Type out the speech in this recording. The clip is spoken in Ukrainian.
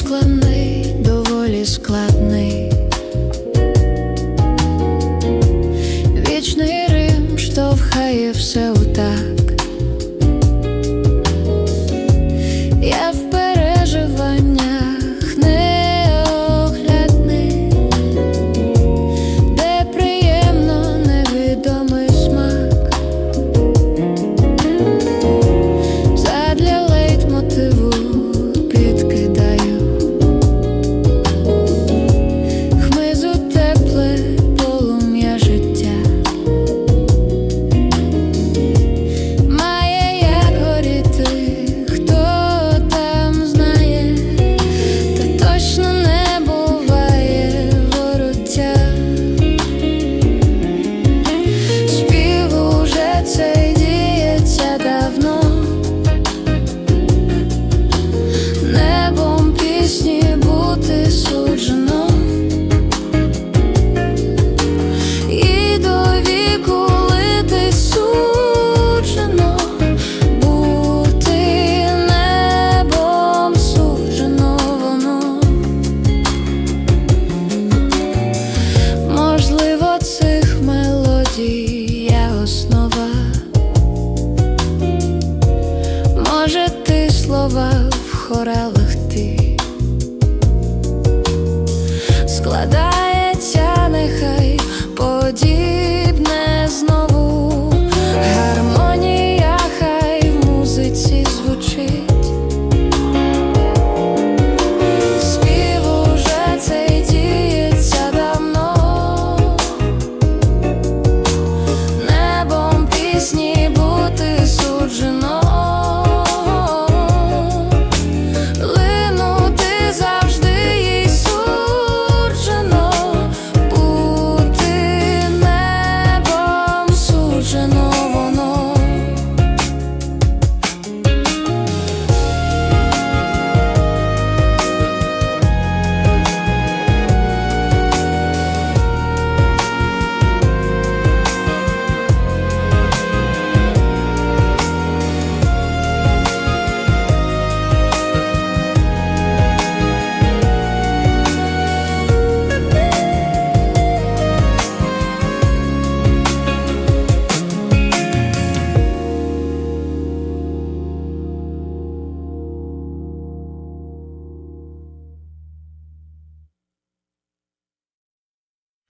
нескладний, доволі складний. Вічний Рим штовхає все у так. mejorar.